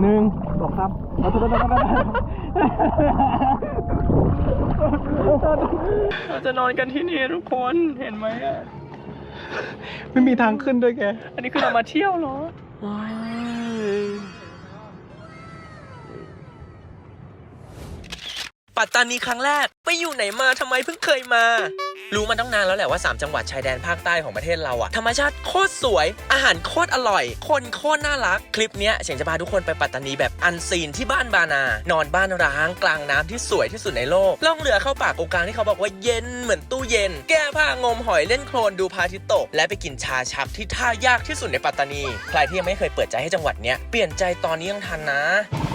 หนึ่งสองครับเอาตัวตัวเราจะนอนกันที่นี่ทุกคนเห็นไหมอะไม่มีทางขึ้นด้วยแก อันนี้คือเรามาเที่ยวเหรอปัตตานีครั้งแรก ไปอยู่ไหนมาทำไมเพิ่งเคยมา รู้มาตั้งนานแล้วแหละว่า 3 จังหวัดชายแดนภาคใต้ของประเทศเราอะธรรมชาติโคตรสวย อาหารโคตรอร่อย คนโคตรน่ารัก คลิปเนี้ยเฉียงจะพาทุกคนไปปัตตานีแบบอันซีนที่บ้านบานา นอนบ้านร้างกลางน้ำที่สวยที่สุดในโลก ล่องเรือเข้าป่าโกงกลางที่เขาบอกว่าเย็นเหมือนตู้เย็น แก้ผ้างมหอยเล่นโคลนดูพระอาทิตย์ตก และไปกินชาชักที่ท่ายากที่สุดในปัตตานี ใครที่ยังไม่เคยเปิดใจให้จังหวัดเนี้ยเปลี่ยนใจตอนนี้ยังทันนะ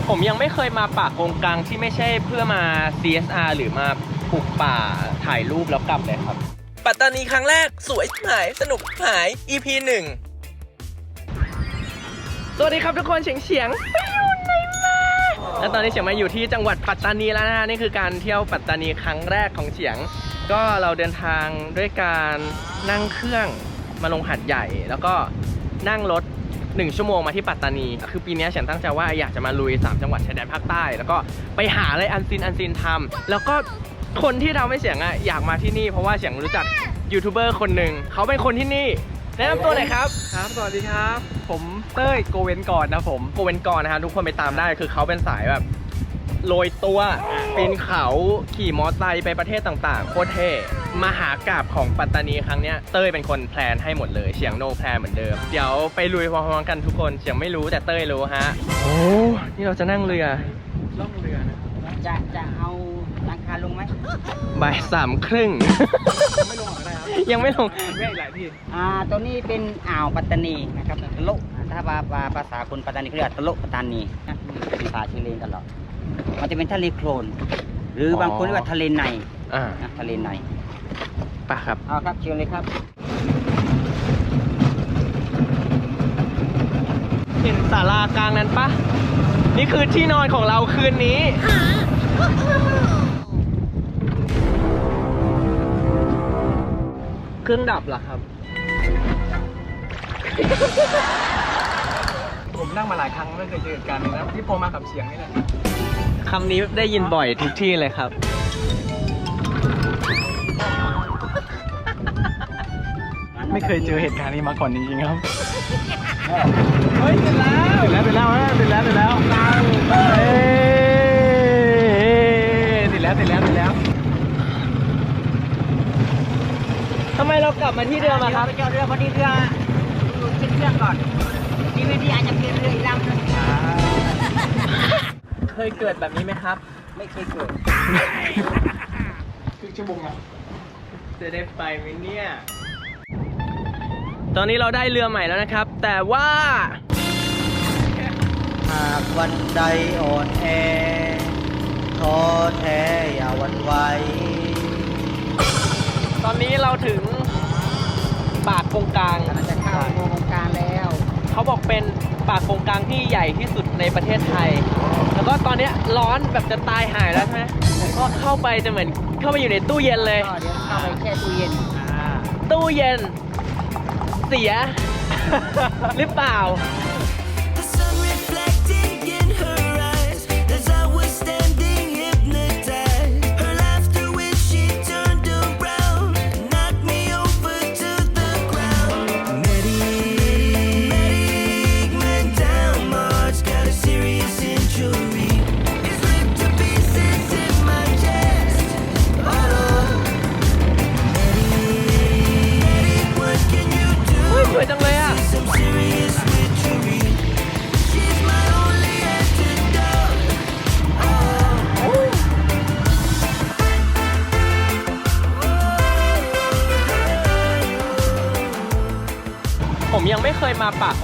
ผมยังไม่เคยมาป่ากงกลางที่ไม่ใช่เพื่อมา CSR หรือมา ปลูกป่าถ่ายรูปแล้วกลับเลยครับ ปัตตานีครั้งแรกสวยหายสนุกหาย EP 1สวัสดีครับทุกคนเฉียงเฉียงไปอยู่ไหนมาแล้วตอนนี้เฉียงมาอยู่ที่จังหวัดปัตตานีแล้วนะฮะนี่คือการเที่ยวปัตตานีครั้งแรกของเฉียง ก็เราเดินทางด้วยการนั่งเครื่องมาลงหัดใหญ่ แล้วก็นั่งรถ1ชั่วโมงมาที่ปัตตานี คือปีนี้เฉียงตั้งใจว่าอยากจะมาลุย 3 จังหวัดชายแดนภาคใต้ แล้วก็ไปหาอะไรอันซินอันซินทำแล้วก็ คนที่เราไม่เฉียงอะอยากมาที่นี่เพราะว่าเฉียงรู้จักยูทูบเบอร์คนหนึ่งเขาเป็นคนที่นี่แนะนำตัวหน่อยครับ ครับ สวัสดีครับ ผมเต้ยโกเวนก่อนนะผมโกเวนกรนะฮะทุกคนไปตามได้คือเขาเป็นสายแบบโรยตัวปีนเขาขี่มอเตอร์ไซค์ไปประเทศต่างๆ โคตรเท่มหากราบของปัตตานีครั้งเนี้ยเต้ยเป็นคนแพลนให้หมดเลยเฉียงโนแพลนเหมือนเดิม เดี๋ยวไปลุยพร้อมๆกันทุกคนเฉียงไม่รู้แต่เต้ยรู้ฮะ โอ้ นี่เราจะนั่งเรือล่องเรือนะจะจะเอาห ลังคาลงไหมบ่ายสามครึ่ง ไม่ลงหรอกก็ได้ครับยังไม่ลงแวะอีกหลายที่อ่าตัวนี้เป็นอ่าวปัตตานีนะครับตะลุถ้าภาษาภาษาคนปัตตานีเขาเรียกว่าตะลุปัตตานีนะเป็นภาษาชิเลนตลอดมันจะเป็นทะเลโคลน หรืออบางคนเรียกว่าทะเลในอ่านะทะเลในปะครับ เอาครับเชิญเลยครับ เห็นศาลากลางนั้นปะนี่คือที่นอนของเราคืนนี้เค รื่องดับเหรอครับ ผมนั่งมาหลายครั้งไม่เคยเจอเหตุการณ์นี้นะที่พอมากับเสียงนี่แหละคำนี้ได้ยินบ่อยทุกที่เลยครับ ไม่เคยเจอเหตุการณ์นี้มาก่อนจริงๆครับ เฮ้ยตื่นแล้วตื่นแล้วตื่นแล้วตื่นแล้วตื่นแล้วเฮ้ยตื่นแล้วตื่นแล้วตื่นแล้ว ทำไมเรากลับมาที่เดิมอะครับไปจอดเรือพอดีเรืออยู่เช็คเครื่องก่อนดีไม่ดีอาจจะเปลี่ยนเรืออีกลำหนึงเคยเกิดแบบนี้ไหมครับ ไม่เคยเกิดครึ่งชั่วโมงนะจะได้ไปไหมเนี่ย ตอนนี้เราได้เรือใหม่แล้วนะครับ แต่ว่า หากวันใดอ่อนแอท้อแท้อย่าหวันไหว ตอนนี้เราถึง ปากกงกลาง กำลังจะเข้าโครงการแล้วเขาบอกเป็นปากกงกลางที่ใหญ่ที่สุดในประเทศไทย แล้วก็ตอนเนี้ยร้อนแบบจะตายหายแล้วใช่ไหมก็เข้าไปจะเหมือนเข้าไปอยู่ในตู้เย็นเลย ก็เดี๋ยวเข้าไปแช่ตู้เย็นตู้เย็น เสีย หรือเปล่า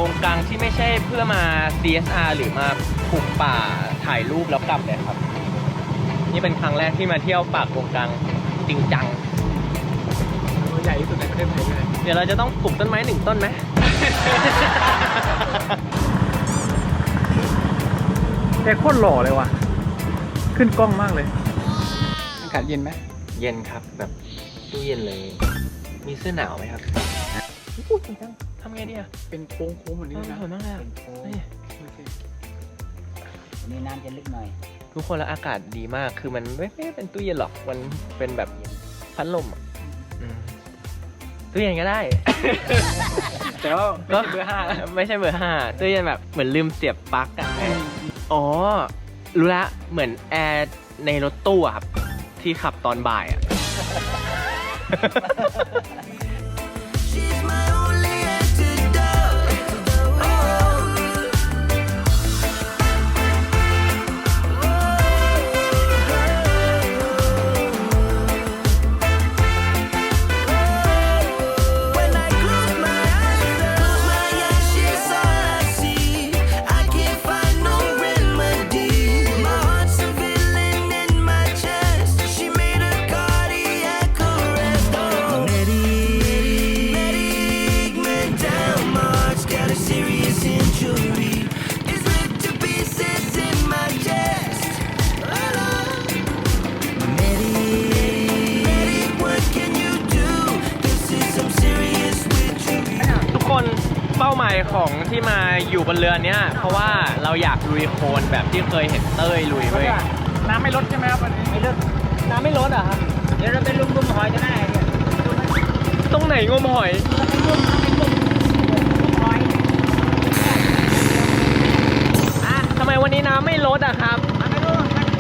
ยมาป่ากงกลางที่ไม่ใช่เพื่อมา CSR หรือมาปลูกป่าถ่ายรูปแล้วกลับเลยครับ นี่เป็นครั้งแรกที่มาเที่ยวป่ากงกลางจริงจัง ตัวใหญ่ที่สุดในประเทศไทยเลยเดี๋ยวเราจะต้องปลูกต้นไม้หนึ่งต้นไหมแกโคตรหล่อเลยว่ะ ขึ้นกล้องมากเลย อากาศเย็นไหมเย็นครับแบบตู้เย็นเลย มีเสื้อหนาวไหมครับ พูดจริงจัง ทำไงดีอะเป็นโค้งๆแบบนี้เออนะสวยมากเลยอะเป็นโค้งนี่โอเคอันนี้น้ำจะลึกหน่อยทุกคนแล้วอากาศดีมากคือมันไม่ไม่ได้เป็นตู้เย็นหรอกมันเป็นแบบพัดลมอะอืมตู้เย็นก็ได้ แต่ว่าไม่ใช่เบอร์ห้าไม่ใช่เบอร์ห้าตู้เย็นแบบเหมือนลืมเสียบปลั๊กอะอ๋อ รู้ละเหมือนแอร์ในรถตู้อะครับ ที่ขับตอนบ่ายอะ ของที่มาอยู่บนเรือเนี้ยเพราะว่าเราอยากลุยโคลนแบบที่เคยเห็นเต้ยลุยเว้ยน้ำไม่ลดใช่ไหมครับวันนี้ไม่ลึกน้ำไม่ลดอะครับเดี๋ยวเราไปลุมลุมหอยจะได้เนี่ยดูไหมตรงไหนงมหอยเราไปลุมเราไปลุมลุมหอยอะทำไมวันนี้น้ำไม่ลดอะครับ มันไม่รู้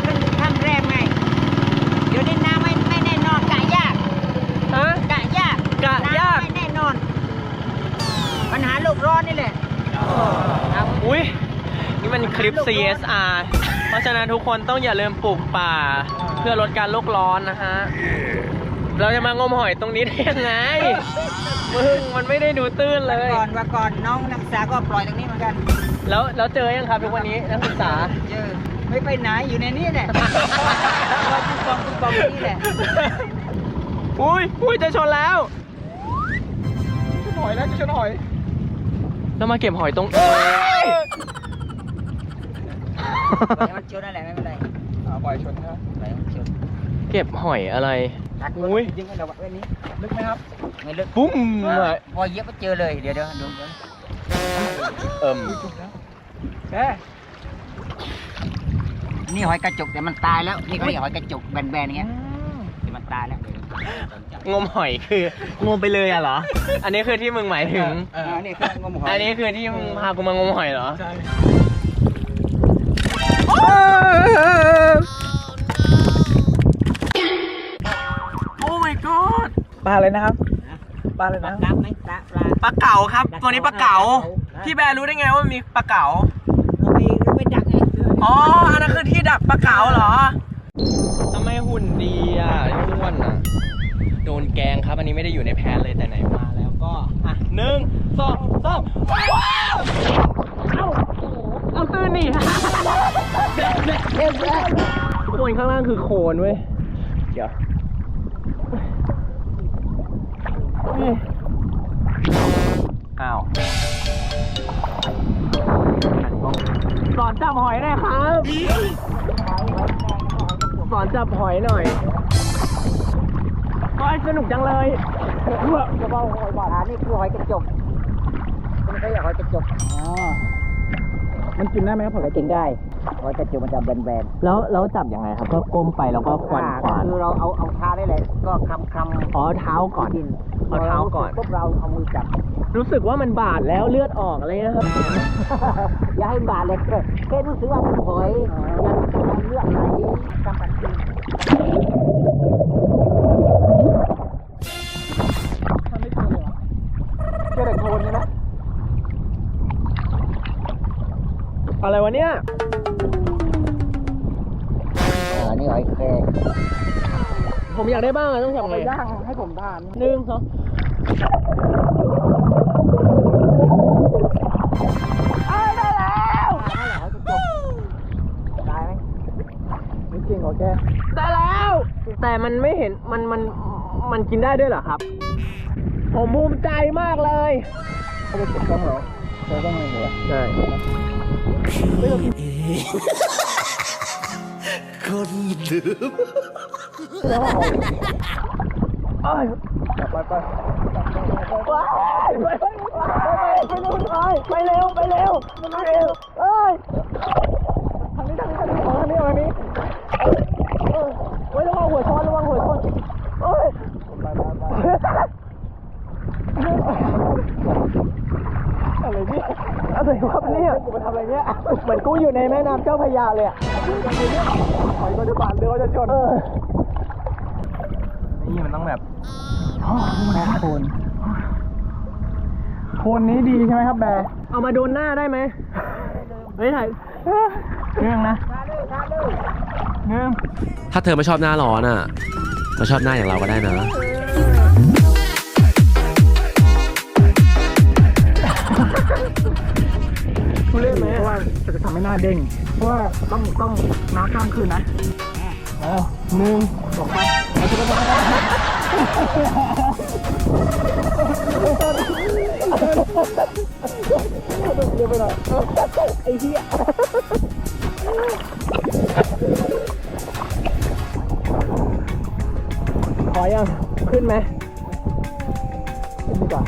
มันเป็นขั้นแรกไง เดี๋ยวนี้น้ำไม่ไม่แน่นอนกะยาก ฮะ กะยาก กะยาก น้ำไม่แน่นอน ปัญหาโลกร้อนนี่แหละครับ อุ้ย นี่มันคลิป CSR เพราะฉะนั้นทุกคนต้องอย่าลืมปลูกป่า เพื่อลดการโลกร้อนนะฮะ เราจะมางมหอยตรงนี้ได้ยังไง มึงมันไม่ได้ดูตื้นเลย ก่อนว่าก่อนน้องนักศึกษาก็ปล่อยตรงนี้เหมือนกัน แล้วแล้วเจอยังครับทุกวันนี้นักศึกษา เจอ ไม่ไปไหนอยู่ในนี้แหละว่าจุกกองจุกกองนี่แหละ อุ้ยอุ้ยจะชนแล้วชนหอยแล้วจะชนหอยเรามาเก็บหอยตรง ปล่อยให้มันชนนั่นแหละไม่เป็นไรอ่าปล่อยชนนะปล่อยให้มันชนเก็บหอยอะไร ตักอุ้ย ยิงกันเราไว้นี้ลึกไหมครับไม่ลึกปุ้มอะพอเย็บไปเจอเลยเดี๋ยวเดี๋ยวดูเดี๋ยวเอิ่มนี่หอยกระจกแต่มันตายแล้วนี่เขาเรียกหอยกระจกแบนๆอย่างเงี้ยแต่มันตายแล้วงมหอยคืองมไปเลยอะเหรอ อันนี้คือที่มึงหมายถึงอออ่านี่คืองมหอยอันนี้คือที่มึงพากูมางมหอยเหรอ ใช่ โอ้ my god ปลาอะไรนะครับ ปลาอะไรปลานะกราบไหมปลาปลาปลาเก๋าครับ ตัวนี้ปลาเก๋าปลาเก๋า พี่แบร์รู้ได้ไงว่ามีปลาเก๋า เราไปเราไปดักไงอ๋อ อันนั้นคือที่ดักปลาเก๋าเหรอ ทำไมหุ่นดีอะอ้วนอะ โดนแกงครับ อันนี้ไม่ได้อยู่ในแพลนเลยแต่ไหนมาแล้วก็ อะหนึ่งสองสามว้าว เอาเอาตื่นนี่ทุกคนข้างล่างคือโคลนเว้ย เดี๋ยวเฮ้ยอ้าวสอนจับหอยหน่อยครับ สอนจับหอยหน่อยโอ้ยสนุกจังเลยเพื่อกระเป๋าหอยบาทอ่านี่คือหอยกระจกมันเขาเรียกหอยกระจกอ๋อ มันกินได้ไหมครับผมไปกินได้หอยกระจกมันจะแบนแล้วแล้วจับยังไงครับ ก็ก้มไปแล้วก็ๆควันขวานคือเราเอาเอาเท้าได้เลย ก็คำคำอ๋อเท้าก่อนกินเอาเท้าก่อนปุ๊บเราเอามือจับ รู้สึกว่ามันบาดแล้วเลือดออกอะไรนะครับ อย่าให้บาดเลยแค่รู้สึกว่าเป็นหอย ยังกำลังเลือดากได้บ้างอะต้องทำไงย่างให้ผมทานหนึ่งสองตายไหมไม่จริงเหรอแกได้แล้ว แต่มันไม่เห็นมันมันมันกินได้ด้วยเหรอครับ ผมภูมิใจมากเลยเขาไปเก็บกล้องเหรอเจอกล้องเลยเหรอใช่คนลืมเอ้ย ไปไปไปไปไปไปเร็วไปเร็วไปเร็วเอ้ยทางนี้ทางนี้ทางนี้ทางนี้ทางนี้เอ้ยระวังหัวชนระวังหัวชนเอ้ยอะไรเนี่ยอะไรวะเนี่ยกูไปทำอะไรเนี่ยเหมือนกูอยู่ในแม่น้ำเจ้าพระยาเลยอะถอยก็จะบานเรือก็จะชน โอ้โคนโคนนี้ดีใช่ไหมครับแบร์เอามาโดนหน้าได้ไหมไม่ถ่ายเรื่องนะเรื่องถ้าเธอไม่ชอบหน้าร้อนอะมาชอบหน้าอย่างเราก็ได้นะทุเล่นไหมเพราะว่าจะทำให้หน้าเด้งเพราะว่าต้องต้องน้ำข้ามคืนนะเอหนึ่งสองสาม เดี๋ยวไปหน่อยไอ้เหี้ยขอยัง ขึ้นไหมขึ้นดีกว่า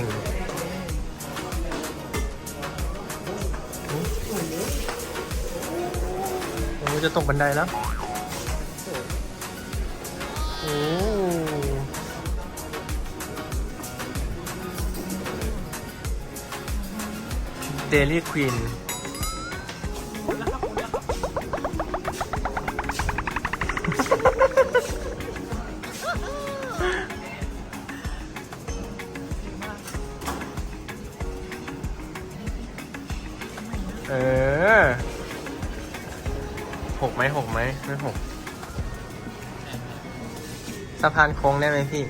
ริงโอ้จะตกบันไดแล้ว โอ้เดลี่ควีน สะพานโค้งได้ไหมพี่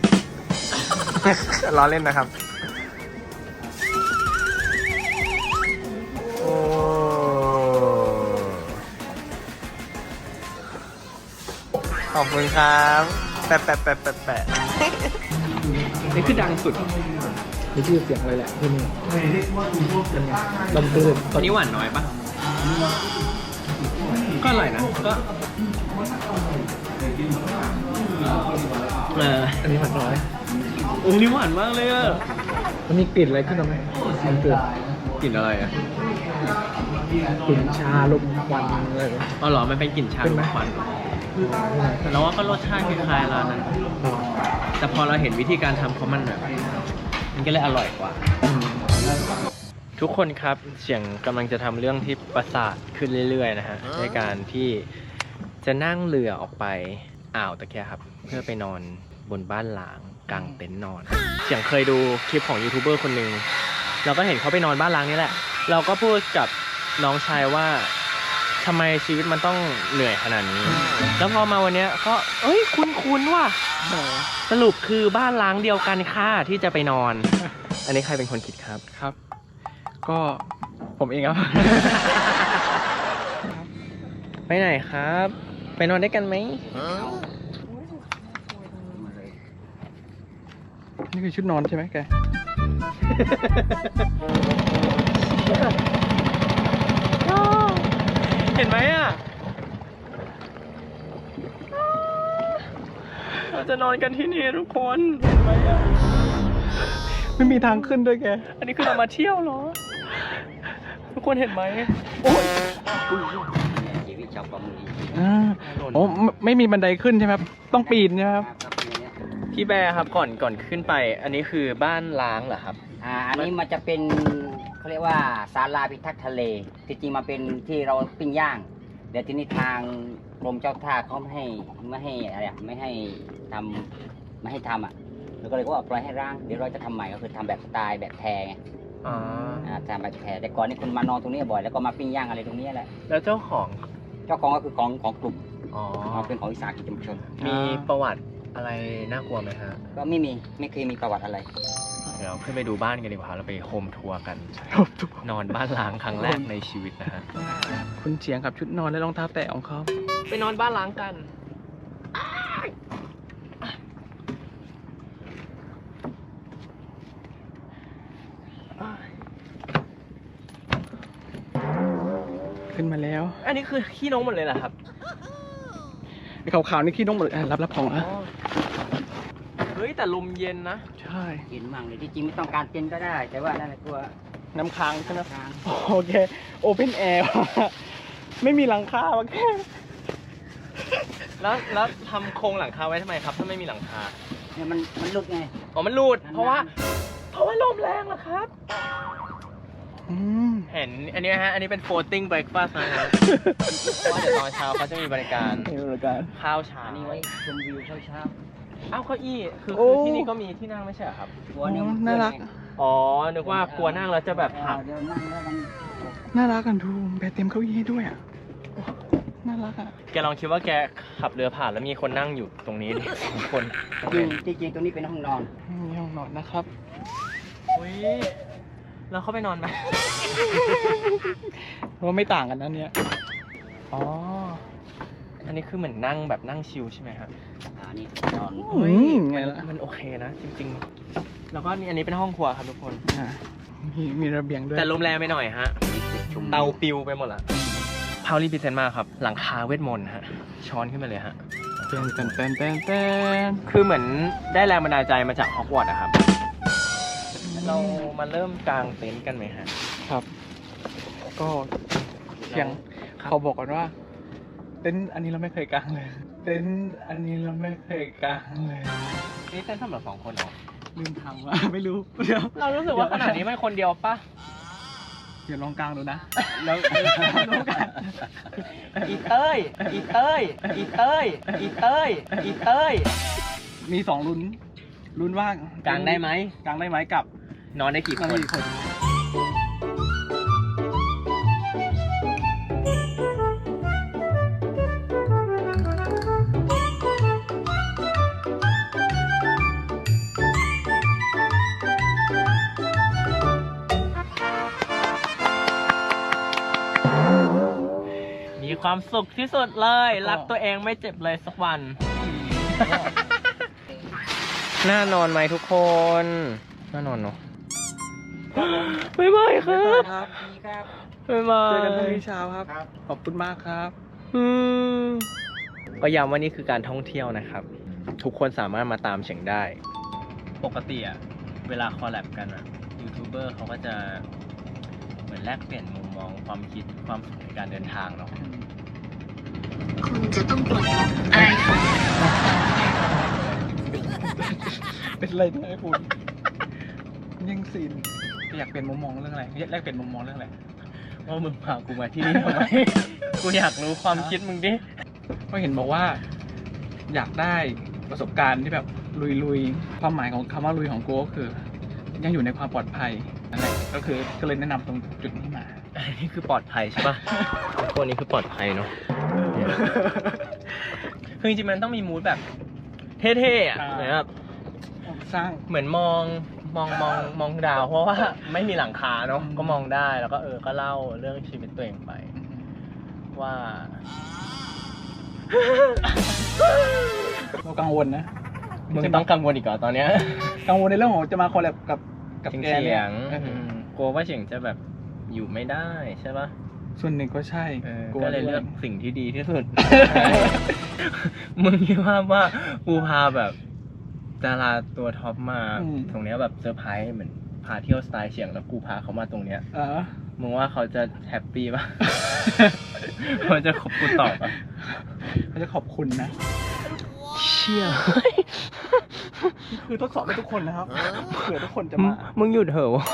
ล้อเล่นนะครับ โอ้ขอบคุณครับ แปะแปะแปะแปะแปะนี่คือดังสุดมีชื่อเสียงเลยแหละที่นี่ลำตื่นอันนี้หวานน้อยปะก็อร่อยนะ ก็ เอออันนี้หวานน้อยโอ้นี่หวานมากเลยอะมันมีกลิ่นอะไรขึ้นมาไหมมันเกิดกลิ่นอะไรอะกลิ่นชาลมควันอะไรแบบนี้ อ๋อเหรอ มันเป็นกลิ่นชาเป็นไหม ควันแต่เราว่าก็รสชาติคล้ายๆร้านนั้น แต่พอเราเห็นวิธีการทำเขามันแบบ มันก็เลยอร่อยกว่า ทุกคนครับเสียงกำลังจะทำเรื่องที่ประสาทขึ้นเรื่อย ๆ นะฮะในการที่จะนั่งเรือออกไปอ่าวตะแคครับ เพื่อไปนอน บนบ้านหลางกลางเต็นท์นอนเสียงเคยดูคลิปของยูทูบเบอร์คนหนึ่งเราก็เห็นเขาไปนอนบ้านล้างนี่แหละ เราก็พูดกับน้องชายว่าทำไมชีวิตมันต้องเหนื่อยขนาดนี้ แล้วพอมาวันเนี้ยก็เอ้ยคุ้นๆว่ะสรุปคือบ้านล้างเดียวกันค่ะที่จะไปนอน อันนี้ใครเป็นคนคิดครับครับ ก็ผมเองครับ ไปไหนครับ ไปนอนด้วยกันไหม นี่คือชุดนอนใช่ไหมแก เห็นไหมอะเราจะนอนกันที่นี่ทุกคน เห็นไหมอะ ไม่มีทางขึ้นด้วยแก อันนี้คือเรามาเที่ยวเหรอ ทุกคนเห็นไหมโอ้ยชีวิตชาวประมงอ่าโอ้ไม่ไม่มีบันไดขึ้นใช่ไหมครับ ต้องปีนใช่ไหมครับ พี่แบร์ครับก่อนก่อนขึ้นไป อันนี้คือบ้านล้างเหรอครับ อ่าอันนี้มันจะเป็นเขาเรียกว่าศาลาพิทักษ์ทะเลที่จริงมาเป็นที่เราปิ้งย่างเดี๋ยวทีนี้ทางกรมเจ้าท่าเขาไม่ให้ไม่ให้อะไรอะไม่ให้ทำไม่ให้ทำอะเราก็เลยว่าปล่อยให้ร้างเดี๋ยวเราจะทำใหม่ก็คือทำแบบสไตล์แบบแพรไงอ๋ออ่าทำแบบแพรแต่ก่อนนี่คุณมานอนตรงนี้บ่อยแล้วก็มาปิ้งย่างอะไรตรงนี้แหละแล้วเจ้าของเจ้าของก็คือของของกลุ่มอ๋อ อ๋อเป็นของวิสาหกิจชุมชน มีประวัติ อะไรน่ากลัวไหมฮะ ก็ไม่มีไม่เคยมีประวัติอะไร เดี๋ยวขึ้นไปดูบ้านกันดีกว่าเราไปโฮมทัวร์กัน นอนบ้านล้างครั้งแรกในชีวิตนะฮะ คุณเฉียงกับชุดนอนและรองเท้าแตะของเขาไปนอนบ้านล้างกัน ขึ้นมาแล้ว อันนี้คือขี้นกหมดเลยเหรอครับไอ้ ขาวๆนี่ขี้นกหมดเลยอะรับรับของนะเฮ้ยแต่ลมเย็นนะ ใช่กินมั่งเลยที่จริงไม่ต้องการเต็นท์ก็ได้ แต่ว่านั่นแหละกลัวน้ำค้างใช่ไหมทางโอเคโอเพนแอร์ไม่มีหลังคาว่ะแค่แล้วแล้วทำโครงหลังคาไว้ทำไมครับ ถ้าไม่มีหลังคาเนี่ยมันมันหลุดไง อ๋อมันรูดนั่นๆเพราะว่า เพราะว่าลมแรงเหรอครับอืม เห็นอันนี้ฮะ อันนี้เป็น floating breakfast นะฮะเพราะว่าเดี๋ยวตอนเช้าเขาจะมีบริการนี่บริการ ข้าวเช้าอันนี้ไว้ชมวิวเช้าอ้าวเก้าอี้คือโอ้ คือที่นี่ก็มีที่นั่งไม่ใช่เหรอครับๆกลัวเนี่ยอ๋อน่ารัก อ๋อ นึกว่ากลัวนั่งแล้วจะแบบหัก เดี๋ยวนั่งแล้วมันน่ารักกันทูแบตเต็มเก้าอี้ให้ด้วยอะน่ารักอะแกลองคิดว่าแกขับเรือผ่านแล้วมีคนนั่งอยู่ตรงนี้ดิ สองคนจริงจริงๆตรงนี้เป็นห้องนอนมีห้องนอนนะครับ อุ้ย แล้วเข้าไปนอนไหม ว่าไม่ต่างกันนะเนี่ย อ๋อ อันนี้คือเหมือนนั่งแบบนั่งชิลใช่ไหมครับอ่านี่นอนอืมไงล่ะมันโอเคนะ จริง ๆ แล้วก็นี่อันนี้เป็นห้องครัวครับทุกคน อะมีมีระเบียงด้วยแต่ลมแรงไปหน่อยฮะชมเตาปิวไปหมดละพาวลี่พิเซนมากครับ หลังคาเวทมนต์ฮะ ช้อนขึ้นมาเลยฮะ เต้นเต้นเต้นเต้นเต้นคือเหมือนได้แรงบันดาลใจมาจากฮอกวอตส์อะครับ เรามาเริ่มกางเต็นท์กันไหมฮะ ครับ ก็เพียงเขาบอกกันว่า เต้นท์อันนี้เราไม่เคยกางเลย เต้นท์อันนี้เราไม่เคยกางเลยนี่เต้นท์สำหรับสองคนเหรอลืมทำอะไม่รู้เดี๋ยวเรารู้สึกว่าขนาดนี้มันคนเดียวปะเดี๋ยวลองกางดูนะ แล้วรู้กันอีเต้ยอีเต้ยอีเต้ยอีเต้ยอีเต้ยมีสองลุ้นลุ้นว่างกางได้ไหมกางได้ไหมกับ นอนได้กี่คนกี่คนมีความสุขที่สุดเลย รักตัวเองไม่เจ็บเลยสักวัน น่านอนไหมทุกคน น่านอนเนาะ บ๊ายบายครับครับดีครับบ๊ายบาเจยอกันพรุ่งนี้เช้าครับ ขอบคุณมากครับอืมก็ย้ำว่านี่คือการท่องเที่ยวนะครับ ทุกคนสามารถมาตามเฉียงได้ ปกติอะเวลาคอลแลบกันอะยูทูบเบอร์เขาก็จะเหมือนแลกเปลี่ยนมุมมองความคิดความสุขในการเดินทางเนาะคุณจะต้องปลดล็อกอะไรของเป็นไรเนี่ยไอ้คุณยังซีน อยากเปลี่ยนมุมมองเรื่องอะไรแลกเปลี่ยนมุมมองเรื่องอะไรว่ามึงพากูมาที่นี่ทำไม กูอยากรู้ความคิดมึงดิก็เห็นบอกว่า อยากได้ประสบการณ์ที่แบบลุยๆ ความหมายของคำว่าลุยของกูก็คือ ยังอยู่ในความปลอดภัยนั่นแหละก็คือก็เลยแนะนำตรงจุดนี้มาอันนี้คือปลอดภัยใช่ปะพวกนี้คือปลอดภัยเนาะคือจริงๆมันต้องมีมูดแบบ เท่ๆอะอ่าเหมือนแบบสร้างเหมือนมอง มองมองมองดาว เพราะว่าไม่มีหลังคาเนาะอืมก็มองได้แล้วก็เออก็เล่าเรื่องชีวิตตัวเองไป ว่าเรากังวลนะมึงต้องกังวลอีกเหรอตอนเนี้ยกังวลในเรื่องของจะมาคอลแลบกับกับเสียงแกเสีเนี่ยงเอออืมกลัวว่าเสียงจะแบบอยู่ไม่ได้ใช่ปะส่วนหนึ่งก็ใช่เออกลัวก็เลยด้วเลือกสิ่งที่ดีที่สุด มึงคิดว่าว่ากูพาแบบ ดาราตัวท็อปมาอืม ตรงเนี้ยแบบเซอร์ไพรส์เหมือนพาเที่ยวสไตล์เฉียงแล้วกูพาเขามาตรงเนี้ยเออ มึงว่าเขาจะแฮปปี้ปะ เขาจะขอบกูตอบปะเขาจะขอบคุณนะ เชี่ยคือทดสอบให้ทุกคนนะครับ เผื่อทุกคนจะมึงมามึงหยุดเถอะวะ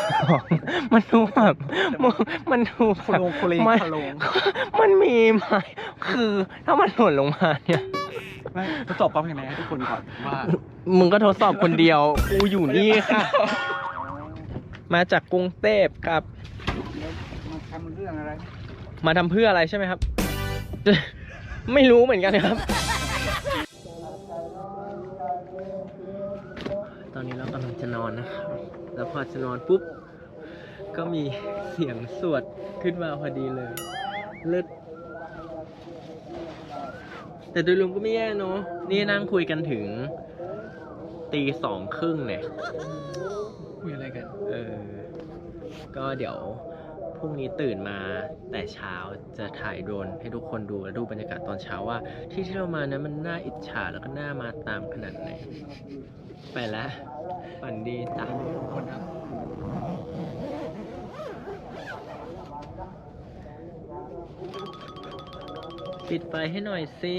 มันดูแบบมึงมันดูโคแบบโลงโคเลงมันคาโลงมันมีไหมคือถ้ามันหล่นลงมาเนี่ย ไม่ทดสอบความแข็งแรงให้ทุกคนก่อนว่า มึงก็ทดสอบคนเดียว กูอยู่นี่ค่ะ มาจากกรุงเทพครับ มาทำเรื่องอะไร มาทำเพื่ออะไรใช่ไหมครับ ไม่รู้เหมือนกันครับ ตอนนี้เรากำลังจะนอนนะครับ แล้วพอจะนอนปุ๊บ ก็มีเสียงสวดขึ้นมาพอดีเลย เลิศแต่โดยรวมก็ไม่แย่เนอะนี่นั่งคุยกันถึง ตีสองครึ่งเนี่ย คุยอะไรกัน เออ ก็เดี๋ยวพรุ่งนี้ตื่นมาแต่เช้าจะถ่ายโดรนให้ทุกคนดูและดูบรรยากาศตอนเช้าว่า ที่ที่เรามานั้นมันน่าอิจฉาแล้วก็น่ามาตามขนาดไหน ไปแล้วฝันดีจ้ะคนครับปิดไฟให้หน่อยสิ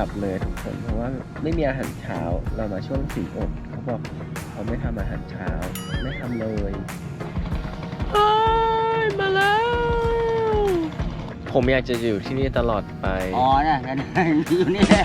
ลับเลยทุกคนเพราะว่าไม่มีอาหารเช้าเรามาช่วงสี่อดเขาบอกเขาไม่ทำอาหารเช้า ไม่ทำเลยมาแล้ว ผมอยากจะอยู่ที่นี่ตลอดไป อ๋อนะนั่นอยู่นี่แหละ